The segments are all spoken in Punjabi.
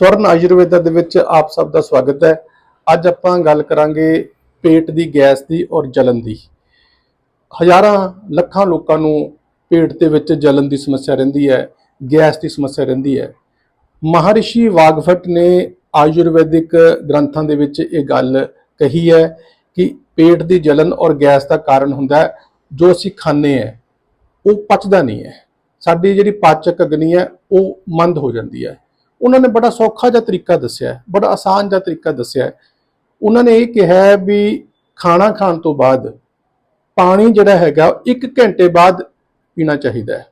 ਸਵਰਨ ਆਯੁਰਵੇਦਾ ਦੇ ਵਿੱਚ ਆਪ ਸਭ ਦਾ ਸਵਾਗਤ ਹੈ। ਅੱਜ ਆਪਾਂ ਗੱਲ ਕਰਾਂਗੇ ਪੇਟ ਦੀ ਗੈਸ ਦੀ ਔਰ ਜਲਨ ਦੀ। ਹਜ਼ਾਰਾਂ ਲੱਖਾਂ ਲੋਕਾਂ ਨੂੰ ਪੇਟ ਦੇ ਵਿੱਚ ਜਲਨ ਦੀ ਸਮੱਸਿਆ ਰਹਿੰਦੀ ਹੈ, ਗੈਸ ਦੀ ਸਮੱਸਿਆ ਰਹਿੰਦੀ ਹੈ। ਮਹਾਰਿਸ਼ੀ ਵਾਗਭਟ ਨੇ ਆਯੁਰਵੈਦਿਕ ਗ੍ਰੰਥਾਂ ਦੇ ਵਿੱਚ ਇਹ ਗੱਲ ਕਹੀ ਹੈ ਕਿ ਪੇਟ ਦੀ ਜਲਨ ਔਰ ਗੈਸ ਦਾ ਕਾਰਨ ਹੁੰਦਾ ਹੈ, ਜੋ ਅਸੀਂ ਖਾਂਦੇ ਹਾਂ, ਉਹ ਪਚਦਾ ਨਹੀਂ ਹੈ। ਸਾਡੀ ਜਿਹੜੀ ਪਾਚਕ ਅਗਨੀ ਹੈ, ਉਹ ਮੰਦ ਹੋ ਜਾਂਦੀ ਹੈ। ਉਹਨਾਂ ਨੇ ਬੜਾ ਸੌਖਾ ਜਿਹਾ ਤਰੀਕਾ ਦੱਸਿਆ ਹੈ, ਬੜਾ ਆਸਾਨ ਜਿਹਾ ਤਰੀਕਾ ਦੱਸਿਆ ਹੈ। ਉਹਨਾਂ ਨੇ ਇਹ ਕਿਹਾ ਵੀ ਖਾਣਾ ਖਾਣ ਤੋਂ ਬਾਅਦ ਪਾਣੀ ਜਿਹੜਾ ਹੈਗਾ ਉਹ 1 ਘੰਟੇ ਬਾਅਦ ਪੀਣਾ ਚਾਹੀਦਾ ਹੈ।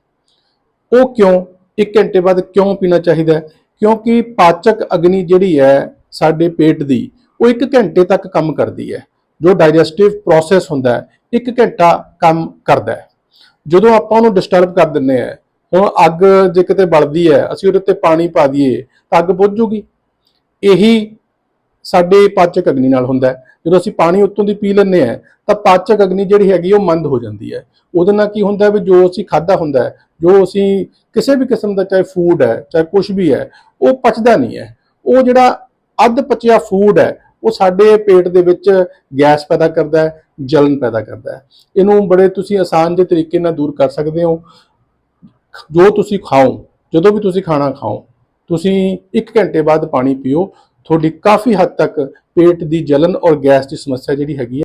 ਉਹ ਕਿਉਂ 1 ਘੰਟੇ ਬਾਅਦ ਕਿਉਂ ਪੀਣਾ ਚਾਹੀਦਾ ਹੈ? ਕਿਉਂਕਿ ਪਾਚਕ ਅਗਨੀ ਜਿਹੜੀ ਹੈ ਸਾਡੇ ਪੇਟ ਦੀ, ਉਹ 1 ਘੰਟੇ ਤੱਕ ਕੰਮ ਕਰਦੀ ਹੈ। ਜੋ ਡਾਈਜੈਸਟਿਵ ਪ੍ਰੋਸੈਸ ਹੁੰਦਾ ਹੈ 1 ਘੰਟਾ ਕੰਮ ਕਰਦਾ ਹੈ। ਜਦੋਂ ਆਪਾਂ ਉਹਨੂੰ ਡਿਸਟਰਬ ਕਰ ਦਿੰਨੇ ਆ ਹੁਣ ਅੱਗ ਜੇ ਕਿਤੇ ਬਲਦੀ ਹੈ, ਅਸੀਂ ਉਹਦੇ ਉੱਤੇ ਪਾਣੀ ਪਾ ਦਈਏ, ਤਾਂ ਅੱਗ ਬੁੱਝ ਜੂਗੀ। ਇਹੀ ਸਾਡੇ ਪਾਚਕ ਅਗਨੀ ਨਾਲ ਹੁੰਦਾ ਹੈ। ਜਦੋਂ ਅਸੀਂ ਪਾਣੀ ਉੱਤੋਂ ਦੀ ਪੀ ਲੈਂਦੇ ਆ ਤਾਂ ਪਾਚਕ ਅਗਨੀ ਜਿਹੜੀ ਹੈਗੀ ਉਹ ਮੰਦ ਹੋ ਜਾਂਦੀ ਹੈ। ਉਹਦੇ ਨਾਲ ਕੀ ਹੁੰਦਾ ਵੀ ਜੋ ਅਸੀਂ ਖਾਦਾ ਹੁੰਦਾ ਹੈ, ਜੋ ਅਸੀਂ ਕਿਸੇ ਵੀ ਕਿਸਮ ਦਾ ਚਾਹੇ ਫੂਡ ਹੈ, ਚਾਹੇ ਕੁਝ ਵੀ ਹੈ, ਉਹ ਪਚਦਾ ਨਹੀਂ ਹੈ। ਉਹ ਜਿਹੜਾ ਅੱਧ ਪਚਿਆ ਫੂਡ ਹੈ, ਉਹ ਸਾਡੇ ਪੇਟ ਦੇ ਵਿੱਚ ਗੈਸ ਪੈਦਾ ਕਰਦਾ ਹੈ ਜਲਨ ਪੈਦਾ ਕਰਦਾ ਹੈ। ਇਹਨੂੰ ਬੜੇ ਤੁਸੀਂ ਆਸਾਨ ਜਿਹੇ ਤਰੀਕੇ ਨਾਲ ਦੂਰ ਕਰ ਸਕਦੇ ਹੋ। ਜੋ ਤੁਸੀਂ ਖਾਓ, ਜਦੋਂ ਵੀ ਤੁਸੀਂ ਖਾਣਾ ਖਾਓ, ਤੁਸੀਂ 1 ਘੰਟੇ ਬਾਅਦ ਪਾਣੀ ਪੀਓ, ਤੁਹਾਡੀ ਕਾਫੀ ਹੱਦ ਤੱਕ ਪੇਟ ਦੀ ਜਲਨ ਔਰ ਗੈਸ ਦੀ ਸਮੱਸਿਆ ਜਿਹੜੀ ਹੈਗੀ ਹੈ